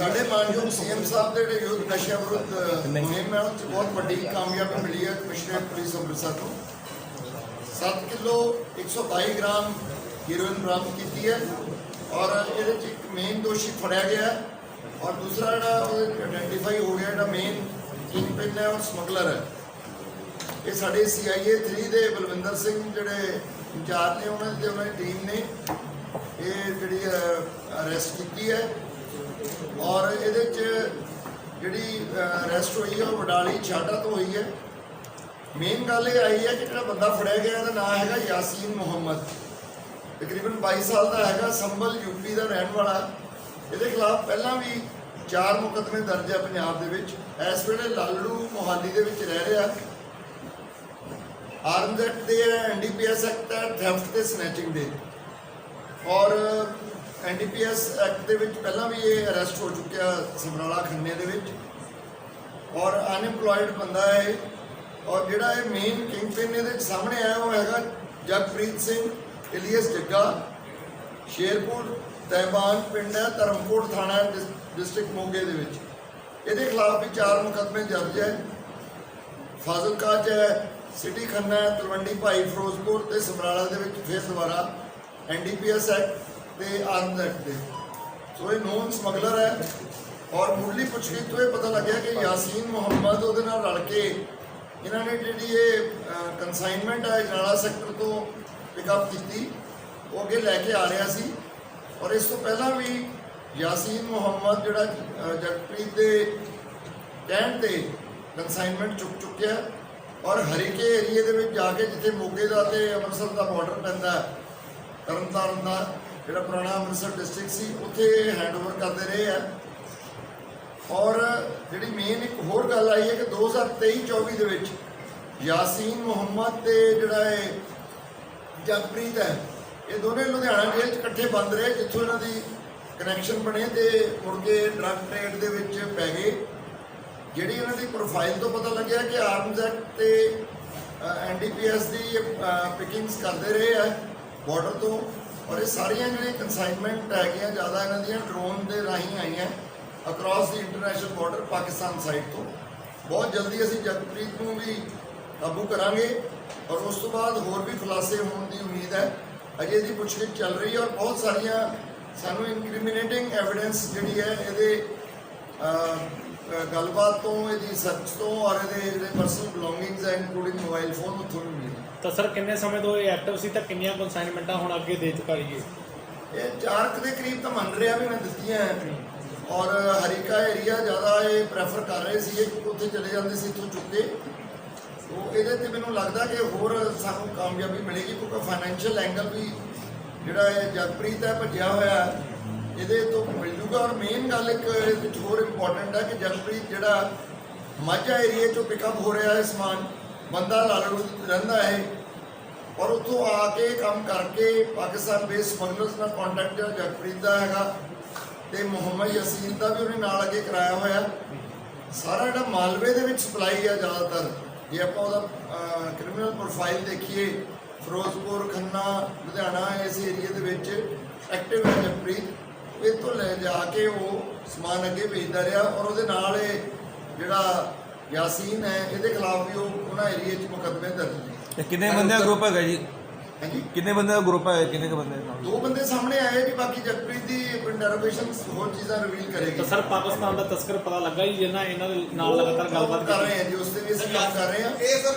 ਸਾਡੇ ਮਾਨਯੋਗ ਸੀਐਮ ਸਾਹਿਬ ਦੇ ਜਿਹੜੇ ਯੁੱਧ ਨਸ਼ਿਆਂ ਵਿਰੁੱਧ ਮੁਹਿੰਮ ਹੈ ਉਹ 'ਚ ਬਹੁਤ ਵੱਡੀ ਕਾਮਯਾਬੀ ਮਿਲੀ ਹੈ ਕਮਿਸ਼ਨਰ ਪੁਲਿਸ ਅੰਮ੍ਰਿਤਸਰ ਤੋਂ। 7 ਕਿਲੋ 122 ਗ੍ਰਾਮ ਹੀਰੋਇਨ ਬਰਾਮਦ ਕੀਤੀ ਹੈ ਔਰ ਇਹਦੇ 'ਚ ਇੱਕ ਮੇਨ ਦੋਸ਼ੀ ਫੜਿਆ ਗਿਆ ਹੈ ਔਰ ਦੂਸਰਾ ਜਿਹੜਾ ਉਹ ਆਇਡੈਂਟੀਫਾਈ ਹੋ ਗਿਆ ਜਿਹੜਾ ਮੇਨ ਕਿੰਗ ਪਿਨ ਹੈ ਔਰ ਸਮਗਲਰ ਹੈ। ਇਹ ਸਾਡੇ ਸੀਆਈਏ 3 ਦੇ ਬਲਵਿੰਦਰ ਸਿੰਘ ਜਿਹੜੇ ਇੰਚਾਰਜ ਨੇ ਉਹਨਾਂ ਦੇ ਉਹਨਾਂ ਦੀ ਟੀਮ ਨੇ ਇਹ ਜਿਹੜੀ ਅਰੈਸਟ ਕੀਤੀ ਹੈ। ਔਰ ਇਹਦੇ ਚ ਜਿਹੜੀ ਰੈਸਟ ਹੋਈ ਹੈ ਉਹ ਵਡਾਲੀ ਛਾਟਾ ਤੋਂ ਹੋਈ ਹੈ। ਮੇਨ ਗੱਲ ਇਹ ਆਈ ਹੈ ਕਿ ਜਿਹੜਾ ਬੰਦਾ ਫੜਿਆ ਗਿਆ, ਇਹਦਾ ਨਾਮ ਹੈਗਾ ਯਾਸੀਨ ਮੁਹੰਮਦ। ਤਕਰੀਬਨ 22 ਸਾਲ ਦਾ ਹੈਗਾ, ਸੰਭਲ ਯੂਪੀ ਦਾ ਰਹਿਣ ਵਾਲਾ। ਇਹਦੇ ਖਿਲਾਫ ਪਹਿਲਾਂ ਵੀ ਚਾਰ ਮੁਕੱਦਮੇ ਦਰਜ ਹੈ ਪੰਜਾਬ ਦੇ ਵਿੱਚ। ਇਸ ਵੇਲੇ ਲਾਲੜੂ ਮੋਹਾਲੀ ਦੇ ਵਿੱਚ ਰਹਿ ਰਿਹਾ। ਆਰਮਜ਼ ਐਕਟ ਦੇ ਐਨਡੀਪੀਐਸ ਐਕਟ ਹੈ ਥੈਫਟ ਤੇ ਸਨੈਚਿੰਗ ਦੇ। ਔਰ ਐਨਡੀਪੀਐਸ ਐਕਟ ਦੇ ਵਿੱਚ ਪਹਿਲਾਂ ਵੀ ਇਹ ਅਰੈਸਟ ਹੋ ਚੁੱਕਿਆ ਸਮਰਾਲਾ ਖੰਨੇ ਦੇ ਵਿੱਚ। ਔਰ ਅਨਇੰਪਲੋਇਡ ਬੰਦਾ ਹੈ ਔਰ ਜਿਹੜਾ ਇਹ ਮੇਨ ਕਿੰਗ ਪਿਨ ਇਹਦੇ ਸਾਹਮਣੇ ਆਇਆ ਉਹ ਹੈਗਾ ਜਗਪ੍ਰੀਤ ਸਿੰਘ ਇਲੀਅਸ ਜੱਗਾ ਸ਼ੇਰਪੁਰ ਤੈਬਾਨ ਪਿੰਡ ਹੈ ਧਰਮਕੋਟ ਥਾਣਾ ਡਿਸਟ੍ਰਿਕਟ ਮੋਗੇ ਦੇ ਵਿੱਚ। ਇਹਦੇ ਖਿਲਾਫ ਵੀ ਚਾਰ ਮੁਕੱਦਮੇ ਦਰਜ ਹੈ। ਫਾਜ਼ਿਲਕਾ ਚ ਹੈ ਸਿਟੀ ਖੰਨਾ ਹੈ, ਤਲਵੰਡੀ ਭਾਈ ਫਿਰੋਜ਼ਪੁਰ ਤੇ ਸਮਰਾਲਾ ਦੇ ਵਿੱਚ ਫਿਰ ਦੁਬਾਰਾ ਐਨਡੀਪੀਐਸ ਐਕਟ। ਤੇ ਆਰਮਜ਼ ਐਕਟ ਦੇ ਸੋ ਇਹ ਨੋਨ ਸਮਗਲਰ ਹੈ ਔਰ ਮੁੱਢਲੀ ਪੁੱਛਗਿੱਛ ਤੋਂ ਇਹ ਪਤਾ ਲੱਗਿਆ ਕਿ ਯਾਸੀਨ ਮੁਹੰਮਦ ਉਹਦੇ ਨਾਲ ਰਲ ਕੇ ਇਹਨਾਂ ਨੇ ਜਿਹੜੀ ਇਹ ਕਨਸਾਈਨਮੈਂਟ ਹੈ ਜਨਾਲਾ ਸੈਕਟਰ ਤੋਂ ਪਿਕਅਪ ਕੀਤੀ। ਉਹ ਅੱਗੇ ਲੈ ਕੇ ਆ ਰਿਹਾ ਸੀ। ਔਰ ਇਸ ਤੋਂ ਪਹਿਲਾਂ ਵੀ ਯਾਸੀਨ ਮੁਹੰਮਦ ਜਿਹੜਾ ਜਗਪ੍ਰੀਤ ਦੇ ਕਹਿਣ ਤੇ ਕਨਸਾਈਨਮੈਂਟ ਚੁੱਕ ਚੁੱਕਿਆ। ਔਰ ਹਰੀਕੇ ਏਰੀਏ ਦੇ ਵਿੱਚ ਜਾ ਕੇ ਜਿੱਥੇ ਮੋਗੇ ਦਾ ਤੇ ਅੰਮ੍ਰਿਤਸਰ ਦਾ ਬਾਰਡਰ ਪੈਂਦਾ, ਤਰਨਤਾਰਨ ਦਾ ਜਿਹੜਾ ਪੁਰਾਣਾ ਅੰਮ੍ਰਿਤਸਰ ਡਿਸਟ੍ਰਿਕਟ ਸੀ, ਉੱਥੇ ਹੈਂਡਓਵਰ ਕਰਦੇ ਰਹੇ ਆ। ਔਰ ਜਿਹੜੀ ਮੇਨ ਇੱਕ ਹੋਰ ਗੱਲ ਆਈ ਹੈ ਕਿ 2023-24 ਦੇ ਵਿੱਚ ਯਾਸੀਨ ਮੁਹੰਮਦ ਤੇ ਜਿਹੜਾ ਇਹ ਜਗਪ੍ਰੀਤ ਹੈ, ਇਹ ਦੋਨੇ ਲੁਧਿਆਣਾ ਜੇਲ੍ਹ 'ਚ ਇਕੱਠੇ ਬੰਦ ਰਹੇ, ਜਿੱਥੋਂ ਇਹਨਾਂ ਦੀ ਕਨੈਕਸ਼ਨ ਬਣੇ ਤੇ ਮੁੜ ਕੇ ਡਰੱਗ ਟ੍ਰੇਡ ਦੇ ਵਿੱਚ ਪੈ ਗਏ। ਜਿਹੜੀ ਇਹਨਾਂ ਦੀ ਪ੍ਰੋਫਾਈਲ ਤੋਂ ਪਤਾ ਲੱਗਿਆ ਕਿ ਆਰਮਜ਼ ਐਕਟ ਤੇ ਐਨਡੀਪੀਐਸ ਦੀ ਪਿਕਿੰਗਸ ਕਰਦੇ ਰਹੇ ਆ ਬਾਰਡਰ ਤੋਂ। ਔਰ ਇਹ ਸਾਰੀਆਂ ਜਿਹੜੀਆਂ ਕਨਸਾਈਨਮੈਂਟ ਹੈਗੀਆਂ ਜ਼ਿਆਦਾ ਇਹਨਾਂ ਦੀਆਂ ਡਰੋਨ ਦੇ ਰਾਹੀਂ ਆਈਆਂ ਅਕ੍ਰੋਸ ਦੀ ਇੰਟਰਨੈਸ਼ਨਲ ਬਾਰਡਰ ਪਾਕਿਸਤਾਨ ਸਾਈਡ ਤੋਂ। ਬਹੁਤ ਜਲਦੀ ਅਸੀਂ ਜਗਪ੍ਰੀਤ ਨੂੰ ਵੀ ਕਾਬੂ ਕਰਾਂਗੇ ਔਰ ਉਸ ਤੋਂ ਬਾਅਦ ਹੋਰ ਵੀ ਖੁਲਾਸੇ ਹੋਣ ਦੀ ਉਮੀਦ ਹੈ। ਅਜੇ ਇਹਦੀ ਪੁੱਛਗਿੱਛ ਚੱਲ ਰਹੀ ਹੈ ਔਰ ਬਹੁਤ ਸਾਰੀਆਂ ਸਾਨੂੰ ਇਨਕ੍ਰਿਮੀਨੇਟਿੰਗ ਐਵੀਡੈਂਸ ਜਿਹੜੀ ਹੈ ਇਹਦੇ ਗੱਲਬਾਤ ਤੋਂ ਇਹਦੀ ਸਰਚ ਤੋਂ ਔਰ ਇਹਦੇ ਜਿਹੜੇ ਪਰਸਨਲ ਬਿਲੋਂਗਿੰਗਸ ਹੈ ਇਨਕਲੂਡਿੰਗ ਮੋਬਾਈਲ ਫੋਨ ਉੱਥੋਂ ਵੀ ਮਿਲੀ। ਤਾਂ ਸਰ ਕਿੰਨੇ ਸਮੇਂ ਤੋਂ ਇਹ ਐਕਟਿਵ ਸੀ ਤਾਂ ਕਿੰਨੀਆਂ ਕਨਸਾਈਨਮੈਂਟਾਂ ਹੁਣ ਅੱਗੇ ਦੇ ਚੁੱਕਾ ਜੀ ਇਹ? ਚਾਰ ਕੁ ਦੇ ਕਰੀਬ ਤਾਂ ਮੰਨ ਰਿਹਾ ਵੀ ਮੈਂ ਦਿੱਤੀਆਂ ਔਰ ਹਰੀਕਾ ਏਰੀਆ ਜ਼ਿਆਦਾ ਇਹ ਪ੍ਰੈਫਰ ਕਰ ਰਹੇ ਸੀ ਕਿ ਉੱਥੇ ਚਲੇ ਜਾਂਦੇ ਸੀ ਇੱਥੋਂ ਚੁੱਕ ਕੇ। ਸੋ ਇਹਦੇ ਤੇ ਮੈਨੂੰ ਲੱਗਦਾ ਕਿ ਹੋਰ ਸਾਨੂੰ ਕਾਮਯਾਬੀ ਮਿਲੇਗੀ ਕਿਉਂਕਿ ਫਾਈਨੈਂਸ਼ੀਅਲ ਐਂਗਲ ਵੀ ਜਿਹੜਾ ਇਹ ਜਗਪ੍ਰੀਤ ਹੈ ਭੱਜਿਆ ਹੋਇਆ ਹੈ, ਇਹਦੇ ਤੋਂ ਮਿਲ ਜੂਗਾ ਔਰ ਮੇਨ ਗੱਲ ਇੱਕ ਇਹਦੇ ਵਿੱਚ ਹੋਰ ਇੰਪੋਰਟੈਂਟ ਹੈ ਕਿ ਜਗਪ੍ਰੀਤ ਜਿਹੜਾ ਮਾਝਾ ਏਰੀਆ ਚੋਂ ਪਿਕਅਪ ਹੋ ਰਿਹਾ ਹੈ ਸਮਾਨ, ਬੰਦਾ ਲਾਲੜੂ ਰਹਿੰਦਾ ਹੈ। ਔਰ ਉੱਥੋਂ ਆ ਕੇ ਕੰਮ ਕਰਕੇ ਪਾਕਿਸਤਾਨ ਬੇਸ ਸਮਗਲਰਸ ਨਾਲ ਕੰਟੈਕਟ ਜਿਹੜਾ ਜਗਪ੍ਰੀਤ ਦਾ ਹੈਗਾ ਤੇ ਮੁਹੰਮਦ ਯਸੀਨ ਦਾ ਵੀ ਉਹਨੇ ਨਾਲ ਅੱਗੇ ਕਰਾਇਆ ਹੋਇਆ। ਸਾਰਾ ਜਿਹੜਾ ਮਾਲਵੇ ਦੇ ਵਿੱਚ ਸਪਲਾਈ ਆ ਜ਼ਿਆਦਾਤਰ। ਜੇ ਆਪਾਂ ਉਹਦਾ ਕ੍ਰਿਮੀਨਲ ਪ੍ਰੋਫਾਈਲ ਦੇਖੀਏ, ਫਿਰੋਜ਼ਪੁਰ, ਖੰਨਾ, ਲੁਧਿਆਣਾ, ਇਸ ਏਰੀਆ ਦੇ ਵਿੱਚ ਐਕਟਿਵ ਹੈ ਜਗਪ੍ਰੀਤ ਇਹ ਤੋਂ ਲੈ ਜਾ ਕੇ ਉਹ ਸਮਾਨ ਅੱਗੇ ਵੇਚਦਾ ਰਿਹਾ ਔਰ ਉਹਦੇ ਨਾਲ ਇਹ ਜਿਹੜਾ ਯਾਸੀਨ ਹੈ ਇਹਦੇ ਖਿਲਾਫ ਵੀ ਉਹ ਉਹਨਾਂ ਏਰੀਆ 'ਚ ਮੁਕੱਦਮੇ ਦਰਜ ਨੇ। ਕਿੰਨੇ ਬੰਦੇ ਦਾ ਗਰੁੱਪ ਹੈਗਾ ਜੀ? ਹਾਂਜੀ? ਕਿੰਨੇ ਬੰਦੇ ਦਾ ਗਰੁੱਪ ਹੈ ਕਿੰਨੇ ਕੁ ਬੰਦੇ ਦਾ ਦੋ ਬੰਦੇ ਸਾਹਮਣੇ ਆਏ ਜੀ ਬਾਕੀ ਜਗਪ੍ਰੀਤ ਦੀ ਇੰਟਰੋਗੇਸ਼ਨ ਹੋਰ ਚੀਜ਼ਾਂ ਰਿਵੀਲ ਕਰੇਗੀ। ਤਾਂ ਸਰ ਪਾਕਿਸਤਾਨ ਦਾ ਤਸਕਰ ਪਤਾ ਲੱਗਾ ਜੀ ਜਿਹਨਾਂ ਇਹਨਾਂ ਦੇ ਨਾਲ ਲਗਾਤਾਰ ਗੱਲਬਾਤ ਕਰ ਰਹੇ ਹਾਂ ਜੀ ਉਸ ਤੇ ਵੀ ਅਸੀਂ ਕੰਮ ਕਰ ਰਹੇ ਹਾਂ ਇਹ ਸਰ